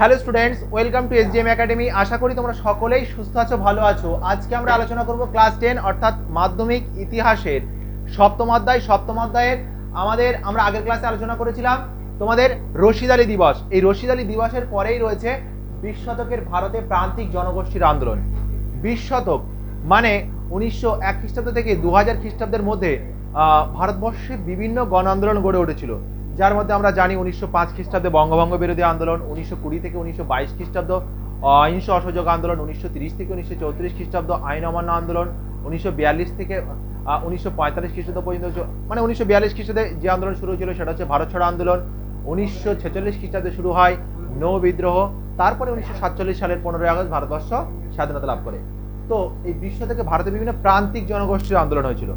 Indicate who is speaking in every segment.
Speaker 1: Hello students, welcome to SDM academy আশা করি তোমরা সকলেই সুস্থ আছো, ভালো আছো। আজকে আমরা আলোচনা করব ক্লাস টেন, অর্থাৎ মাধ্যমিক ইতিহাসের। সপ্তম অধ্যায়, সপ্তম অধ্যায়ের আমাদের, আমরা আগের ক্লাসে আলোচনা করেছিলাম, তোমাদের রশিদ আলী দিবস। এই রশিদ আলী দিবসের পরেই রয়েছে বিশ শতকের ভারতে প্রান্তিক জনগোষ্ঠীর আন্দোলন। বিশ শতক মানে উনিশশো এক খ্রিস্টাব্দ থেকে দু হাজার খ্রিস্টাব্দের মধ্যে ভারতবর্ষে বিভিন্ন গণ আন্দোলন গড়ে উঠেছিল। যার মধ্যে আমরা জানি উনিশশো পাঁচ খ্রিস্টাব্দে বঙ্গভঙ্গ বিরোধী আন্দোলন, উনিশশো কুড়ি থেকে উনিশশো বাইশ খ্রিস্টাব্দ অহিংস অসহযোগ আন্দোলন, উনিশশো তিরিশ থেকে উনিশশো চৌত্রিশ খ্রিস্টাব্দ, আইন অমান্য আন্দোলন, উনিশশো বিয়াল্লিশ থেকে উনিশশো পঁয়তাল্লিশ খ্রিস্টাব্দ পর্যন্ত মানে উনিশশো বিয়াল্লিশ খ্রিস্টাব্দে যে আন্দোলন শুরু হয়েছিল সেটা হচ্ছে ভারত ছাড়ো আন্দোলন, উনিশশো ছেচল্লিশ খ্রিস্টাব্দে শুরু হয় নৌ বিদ্রোহ, তারপরে উনিশশো সাতচল্লিশ সালের পনেরোই আগস্ট ভারতবর্ষ স্বাধীনতা লাভ করে। তো এই বিশ্ব থেকে ভারতের বিভিন্ন প্রান্তিক জনগোষ্ঠীর আন্দোলন হয়েছিল।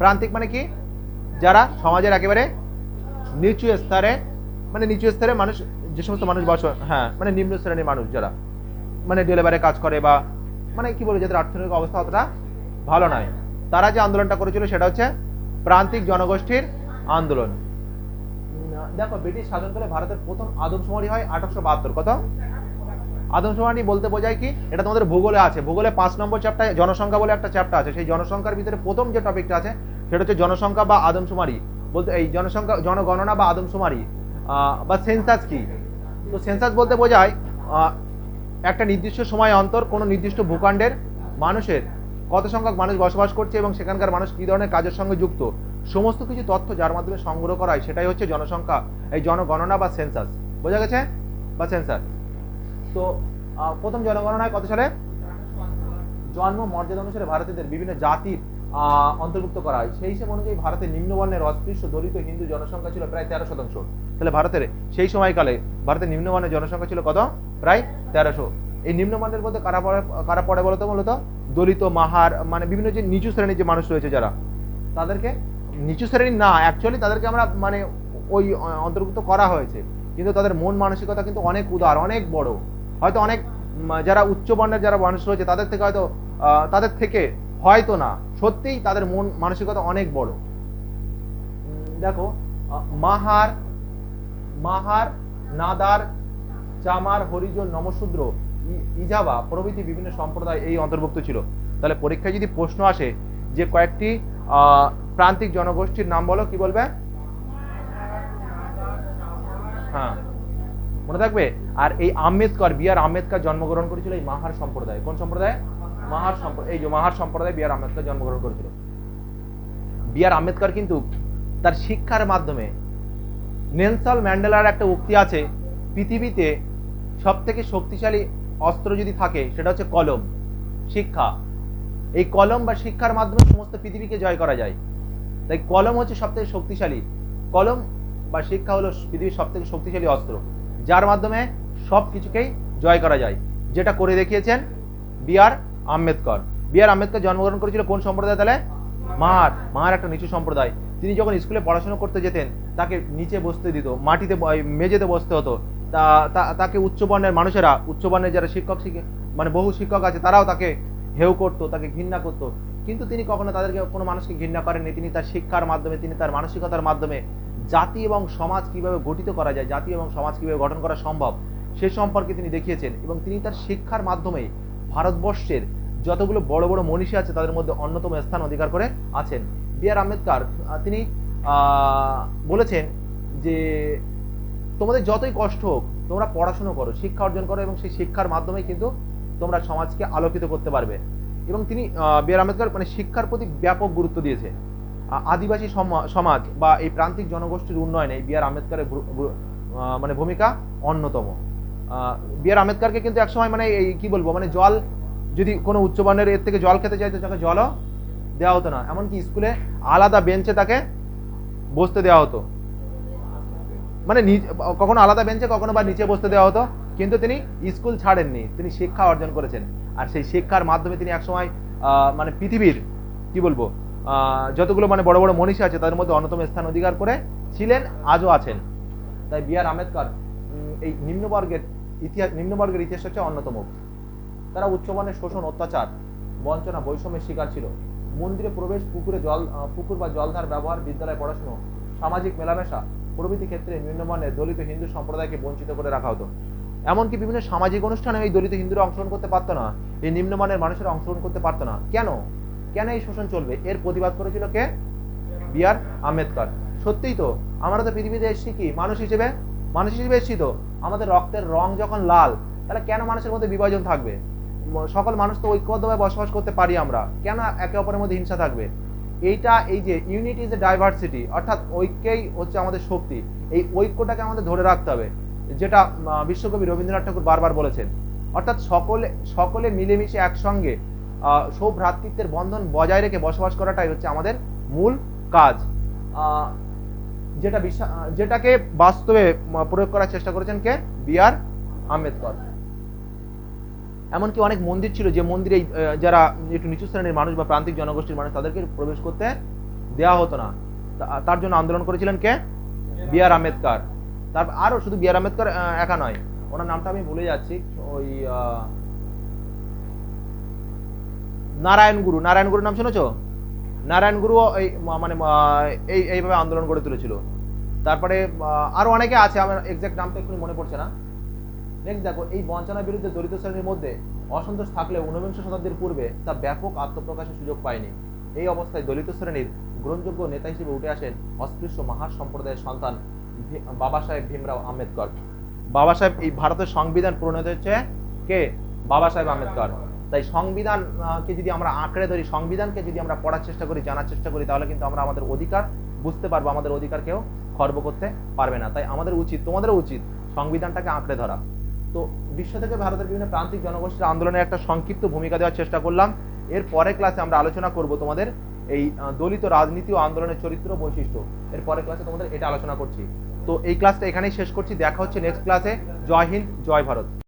Speaker 1: প্রান্তিক মানে কি? যারা সমাজের একেবারে নিচু স্তরে মানে নিচু স্তরে মানুষ, যে সমস্ত মানুষ বস হ্যাঁ মানে নিম্ন শ্রেণির মানুষ যারা মানে ডেলিভারে কাজ করে বা মানে কি বলে যাদের অর্থনৈতিক অবস্থা অতটা ভালো নয় তারা যে আন্দোলনটা করেছিল সেটা হচ্ছে প্রান্তিক জনগোষ্ঠীর আন্দোলন। দেখো, ব্রিটিশ শাসনকালে ভারতের প্রথম আদমশুমারি হয় আঠারোশো বাহাত্তর, কত? আদমশুমারি বলতে বোঝায় কি, এটা তোমাদের ভূগোলে আছে, ভূগোলে পাঁচ নম্বর চ্যাপ্টার জনসংখ্যা বলে একটা চ্যাপ্টার আছে, সেই জনসংখ্যার ভিতরে প্রথম যে টপিকটা আছে, সেটা হচ্ছে জনসংখ্যা বা আদমশুমারি। বলতে এই জনসংখ্যা, জনগণনা বা আদমশুমারি বা সেন্সাস কি? তো সেন্সাস বলতে বোঝায় একটা নির্দিষ্ট সময় অন্তর কোনো নির্দিষ্ট ভূখণ্ডের মানুষের কত সংখ্যক মানুষ বসবাস করছে এবং সেখানকার মানুষ কী ধরনের কাজের সঙ্গে যুক্ত। সমস্ত কিছু তথ্য যার মাধ্যমে সংগ্রহ করা হয় সেটাই হচ্ছে জনসংখ্যা, এই জনগণনা বা সেন্সাস। বোঝা গেছে? বা সেন্সাস। তো প্রথম জনগণনায় কত সালে? জন্ম মর্যাদা অনুসারে ভারতীয়দের বিভিন্ন জাতির অন্তর্ভুক্ত করা হয়। সেই হিসেবে অনুযায়ী ভারতের নিম্নবর্ণের অস্পৃশ্য দলিত হিন্দু জনসংখ্যা ছিল প্রায় তেরো শতাংশ। তাহলে ভারতের সেই সময়কালে ভারতের নিম্নবর্ণের জনসংখ্যা ছিল কত? প্রায় তেরোশো। এই নিম্নবর্ণের মধ্যে কারা পড়ে কারা পড়ে বলতো মূলত? দলিত, মাহার মানে বিভিন্ন যে নিচু শ্রেণির যে মানুষ রয়েছে যারা, তাদেরকে নিচু শ্রেণির না অ্যাকচুয়ালি তাদেরকে আমরা মানে ওই অন্তর্ভুক্ত করা হয়েছে। কিন্তু তাদের মন মানসিকতা কিন্তু অনেক উদার, অনেক বড়। হয়তো অনেক যারা উচ্চ বর্ণের যারা মানুষ রয়েছে, তাদের থেকে হয়তো তাদের থেকে হয়তো না, সত্যিই তাদের মন মানসিকতা অনেক বড়। দেখো মাহার মাহার, নাদার, চামার, হরিজন, নমশূদ্র ইজাবা প্রভৃতি বিভিন্ন সম্প্রদায় এই অন্তর্ভুক্ত ছিল। তাহলে পরীক্ষায় যদি প্রশ্ন আসে যে কয়েকটি প্রান্তিক জনগোষ্ঠীর নাম বলো, কি বলবে? হ্যাঁ। মনে থাকবে? আর এই আম্বেদকর, বি আর আম্বেদকর জন্মগ্রহণ করেছিল এই মাহার সম্প্রদায়। কোন সম্প্রদায়? মাহার সম্প্রদায় এই যে মাহার সম্প্রদায় বি আম্বেদকর জন্মগ্রহণ করেছিল। বি আম্বেদকর কিন্তু তার শিক্ষার মাধ্যমে নেলসন ম্যান্ডেলার একটা উক্তি আছে, পৃথিবীতে সব থেকে শক্তিশালী অস্ত্র যদি থাকে, সেটা হচ্ছে কলম, শিক্ষা। এই কলম বা শিক্ষার মাধ্যমে সমস্ত পৃথিবীকে জয় করা যায়। তাই কলম হচ্ছে সব থেকে শক্তিশালী। কলম বা শিক্ষা হলো পৃথিবীর সব থেকে শক্তিশালী অস্ত্র, যার মাধ্যমে সব কিছুকেই জয় করা যায়। যেটা করে দেখিয়েছেন B R Ambedkar. B R Ambedkar জন্মগ্রহণ করেছিল কোন সম্প্রদায় তাহলে? মার। মার একটা নিচু সম্প্রদায়। তিনি যখন স্কুলে পড়াশোনা করতে যেতেন, তাকে নিচে বসতে দিত, মাটিতে মেঝেতে বসতে হতো। তা তাকে উচ্চবর্ণের মানুষেরা, উচ্চবর্ণের যারা শিক্ষক শিখে মানে বহু শিক্ষক আছে, তারাও তাকে হেউ করতো, তাকে ঘৃণা করতো। কিন্তু তিনি কখনো তাদেরকে কোনো মানুষকে ঘৃণা করেননি। তিনি তার শিক্ষার মাধ্যমে, তিনি তার মানসিকতার মাধ্যমে জাতি এবং সমাজ কীভাবে গঠিত করা যায়, জাতি এবং সমাজ কীভাবে গঠন করা সম্ভব, সে সম্পর্কে তিনি দেখিয়েছেন। এবং তিনি তার শিক্ষার মাধ্যমে ভারতবর্ষের যতগুলো বড় বড় মনীষী আছে, তাদের মধ্যে অন্যতম স্থান অধিকার করে আছেন। বি আর আম্বেদকর তিনি বলেছেন যে তোমাদের যতই কষ্ট হোক, তোমরা পড়াশুনো করো, শিক্ষা অর্জন করো এবং সেই শিক্ষার মাধ্যমে কিন্তু তোমরা সমাজকে আলোকিত করতে পারবে। এবং তিনি বি আর আম্বেদকর মানে শিক্ষার প্রতি ব্যাপক গুরুত্ব দিয়েছে আদিবাসী সমা- সমাজ বা এই প্রান্তিক জনগোষ্ঠীর উন্নয়নে বি আর আম্বেদকরের মানে ভূমিকা অন্যতম। বি আর আম্বেদকরকে কিন্তু একসময় মানে এই কি বলব মানে জল যদি কোনো উচ্চবর্ণের এর থেকে জল খেতে চাইতো, তাকে জলও দেওয়া হতো না। এমনকি স্কুলে আলাদা বেঞ্চে তাকে বসতে দেওয়া হতো। মানে কখনো আলাদা বেঞ্চে, কখনো বা নিচে বসতে দেওয়া হতো। কিন্তু তিনি স্কুল ছাড়েননি, তিনি শিক্ষা অর্জন করেছেন। আর সেই শিক্ষার মাধ্যমে তিনি একসময় মানে পৃথিবীর কি বলব যতগুলো মানে বড় বড় মনীষী আছে, তাদের মধ্যে অন্যতম স্থান অধিকার করে ছিলেন, আজও আছেন। তাই বি আর আম্বেদকর এই নিম্নবর্গের ইতিহাস, নিম্নবর্গের ইতিহাস হচ্ছে অন্যতম। তারা উচ্চবর্ণের শোষণ, অত্যাচার, বঞ্চনা, বৈষম্যের শিকার ছিল। মন্দিরে প্রবেশ, পুকুরে জল পুকুর বা জলধার ব্যবহার, বিদ্যালয়ে পড়াশুনো, সামাজিক মেলামেশা, প্রভৃতি ক্ষেত্রে নিম্নমানের দলিত হিন্দু সম্প্রদায়কে বঞ্চিত করে রাখা হতো। এমনকি বিভিন্ন সামাজিক অনুষ্ঠানে এই দলিত হিন্দুরা অংশগ্রহণ করতে পারতো না। এই নিম্নমানের মানুষেরা অংশগ্রহণ করতে পারতো না। কেন? কেন এই শোষণ চলবে? এর প্রতিবাদ করেছিল কে? B R Ambedkar. সত্যিই তো, আমরা তো পৃথিবীতে এসেছি কি? মানুষ হিসেবে মানুষ হিসেবে এসেছি তো। আমাদের রক্তের রং যখন লাল, তাহলে কেন মানুষের মধ্যে বিভাজন থাকবে? সকল মানুষ তো ঐক্যবদ্ধভাবে বসবাস করতে পারি আমরা। কেন একে অপরের মধ্যে হিংসা থাকবে? এইটা এই যে ইউনিটি ইজ এ ডাইভার্সিটি অর্থাৎ ঐক্যই হচ্ছে আমাদের শক্তি। এই ঐক্যটাকে আমাদের ধরে রাখতে হবে, যেটা বিশ্বকবি রবীন্দ্রনাথ ঠাকুর বারবার বলেছেন। অর্থাৎ সকলে সকলে মিলেমিশে একসঙ্গে সৌভ্রাতৃত্বের বন্ধন বজায় রেখে বসবাস করাটাই হচ্ছে আমাদের মূল কাজ। যেটা যেটাকে বাস্তবে প্রয়োগ করার চেষ্টা করেছেন কে? B R Ambedkar. এমনকি অনেক মন্দির ছিল যে মন্দিরে যারা একটু নিচু শ্রেণির মানুষ বা প্রান্তিক জনগোষ্ঠীর মানুষ, তাদেরকে প্রবেশ করতে দেওয়া হতো না। তার জন্য আন্দোলন করেছিলেন কে? B R Ambedkar. তার, আরও শুধু বি আর আম্বেদকর একা নয়, ওনার নামটা আমি ভুলে যাচ্ছি, ওই নারায়ণ গুরু। নারায়ণ গুরুর নাম শুনেছো? নারায়ণ গুরুও এই মানে এই এইভাবে আন্দোলন গড়ে তুলেছিল। তারপরে আহ, আরও অনেকে আছে আমার এক্সাক্ট নামটা একটু মনে পড়ছে না। নেক্সট দেখো এই বঞ্চনার বিরুদ্ধে দলিত শ্রেণির মধ্যে অসন্তোষ থাকলে ঊনবিংশ শতাব্দীর পূর্বে তা ব্যাপক আত্মপ্রকাশের সুযোগ পায়নি। এই অবস্থায় দলিত শ্রেণির গ্রহণযোগ্য নেতা হিসেবে উঠে আসেন অস্পৃশ্য মাহার সম্প্রদায়ের সন্তান বাবা সাহেব ভীমরাও আম্বেদকর। বাবা সাহেব এই ভারতের সংবিধান প্রণীত হচ্ছে কে? বাবা সাহেব আম্বেদকর। তাই সংবিধান আহ, কে যদি আমরা আঁকড়ে ধরি সংবিধানকে যদি আমরা পড়ার চেষ্টা করি জানার চেষ্টা করি তাহলে কিন্তু আমরা আমাদের অধিকার বুঝতে পারব আমাদের অধিকার কেউ খর্ব করতে পারবে না। তাই আমাদের উচিত তোমাদের উচিত সংবিধানটাকে আঁকড়ে ধরা। তো বিশ্ব থেকে ভারতের বিভিন্ন প্রান্তিক জনগোষ্ঠীর আন্দোলনের একটা সংক্ষিপ্ত ভূমিকা দেওয়ার চেষ্টা করলাম। এর পরের ক্লাসে আমরা আলোচনা করব তোমাদের এই দলিত রাজনীতি ও আন্দোলনের চরিত্র বৈশিষ্ট্য। এর পরের ক্লাসে তোমাদের এটা আলোচনা করছি। তো এই ক্লাসটা এখানেই শেষ করছি। দেখা হচ্ছে নেক্সট ক্লাসে জয় হিন্দ জয় ভারত।